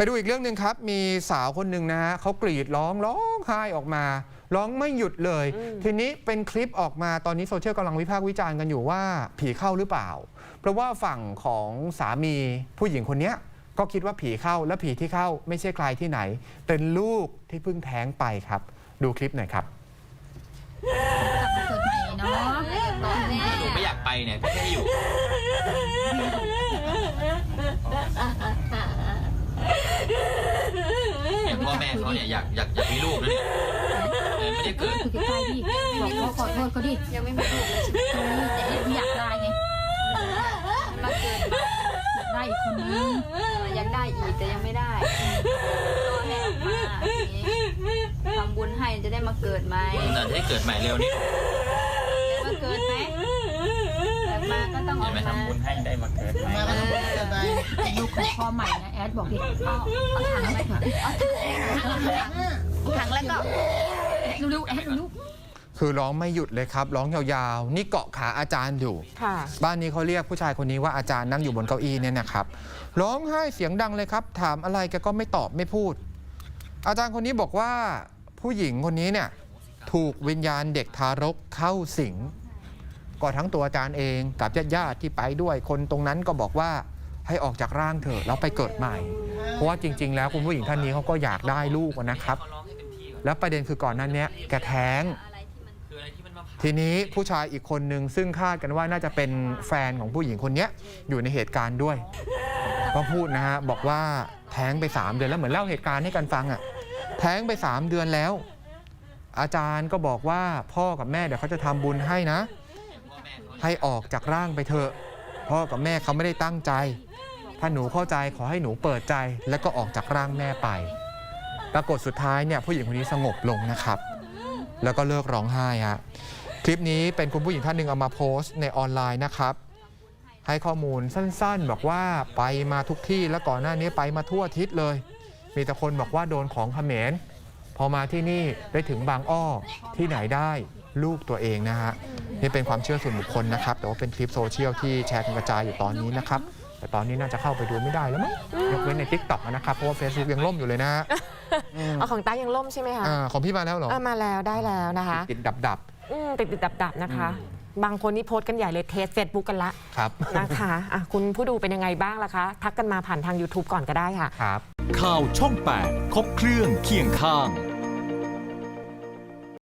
ไปดูอีกเรื่องหนึ่งครับ มีสาวคนหนึ่งนะฮะเขากรีดร้องร้องไห้ออกมา ร้องไม่หยุดเลย ทีนี้เป็นคลิปออกมาตอนนี้โซเชียลกำลังวิพากษ์วิจารณ์กันอยู่ว่าผีเข้าหรือเปล่า เพราะว่าฝั่งของสามีผู้หญิงคนเนี้ยก็คิดว่าผีเข้าและผีที่เข้าไม่ใช่ใครที่ไหน เป็นลูกที่เพิ่งแท้งไปครับ ดูคลิปหน่อยครับเกิดใหม่เนาะหนูไม่อยากไปเนี่ยแค่อยู่ อย่างพ่อแม่ เขาเนี่ยอยากอยากอยากมีลูกนะเนี่ยไม่ได้เกิดคุยใกล้ๆดิบอกเขาขอโทษเขาดิยังไม่มีลูกเลยใช่ไหมเออแต่เอ็มอยากได้ไงมาเกิดมาอยากได้อีกคนนึงอยากได้อีกแต่ยังไม่ได้รอให้ออกมาทีนี้ทำบุญให้จะได้มาเกิดไหมแต่ถ้าเกิดใหม่เร็วนี่ มาเกิด กมาก็ต้องอเห็อนกไหมมาทำบุญให้ได้มาเกิดใหม่เออแต่ลูกของพ่อใหม่นะแอดบอกดิเอาเอาถังไปเถอะเอาถังแล้วก็เร็วๆแอดเร็วคือร้องไม่หยุดเลยครับ ร้องยาวๆ นี่เกาะขาอาจารย์อยู่ ค่ะ บ้านนี้เขาเรียกผู้ชายคนนี้ว่าอาจารย์นั่งอยู่บนเก้าอี้เนี่ยนะครับ ร้องไห้เสียงดังเลยครับ ถามอะไรแกก็ไม่ตอบไม่พูด อาจารย์คนนี้บอกว่าผู้หญิงคนนี้เนี่ยถูกวิญญาณเด็กทารกเข้าสิง ก็ทั้งตัวอาจารย์เองกับญาติๆที่ไปด้วย คนตรงนั้นก็บอกว่าให้ออกจากร่างเถอะแล้วไปเกิดใหม่ เพราะว่าจริง ๆ แล้วคุณผู้หญิงท่านนี้เขาก็อยากได้ลูกนะครับ แล้วประเด็นคือก่อนนั้นเนี้ยแกแท้ง ทีนี้ผู้ชายอีกคนหนึ่งซึ่งคาดกันว่าน่าจะเป็นแฟนของผู้หญิงคนนี้อยู่ในเหตุการณ์ด้วยก็พูดนะฮะบอกว่าแท้งไป 3 เดือนแล้วเหมือนเล่าเหตุการณ์ให้กันฟังอะ่ะแท้งไป 3 เดือนแล้ว อาจารย์ก็บอกว่าพ่อกับแม่เดี๋ยวเขาจะทำบุญให้นะ ให้ออกจากร่างไปเถอะ พ่อกับแม่เขาไม่ได้ตั้งใจ ถ้าหนูเข้าใจขอให้หนูเปิดใจ แล้วก็ออกจากร่างแม่ไป ปรากฏสุดท้ายเนี่ยผู้หญิงคนนี้สงบลงนะครับ แล้วก็เลิกร้องไห้ฮะคลิปนี้เป็นคุณผู้หญิงท่านหนึ่งเอามาโพสต์ในออนไลน์นะครับ ให้ข้อมูลสั้นๆ บอกว่าไปมาทุกที่แล้วก่อนหน้านี้ไปมาทั่วทิศเลย มีแต่คนบอกว่าโดนของเขมรพอมาที่นี่ได้ถึงบางอ้อที่ไหนได้ ลูกตัวเองนะฮะนี่เป็นความเชื่อส่วนบุคคลนะครับ แต่ว่าเป็นคลิปโซเชียลที่แชร์กันกระจายอยู่ตอนนี้นะครับ แต่ตอนนี้น่าจะเข้าไปดูไม่ได้แล้วมั้งยกเว้นใน t ิ k t o k นะครับ เพราะว่า Facebook ยังล่มอยู่เลยนะฮะอืมเอาของต้ายังล่มใช่ไหมคะอ่าของพี่มาแล้วเหรอเอามาแล้วได้แล้วนะคะ ติดดับดับอืมติดติดดับดับๆนะคะ บางคนนี่โพสต์กันใหญ่เลยเทสเฟซบุ๊กกันละๆครับ นะคะอะคุณผู้ดูเป็นยังไงบ้างล่ะคะ ทักกันมาผ่านทาง YouTube ก่อนก็ได้ค่ะ ครับ ข่าวช่อง 8 ครบเครื่องเคียงข้าง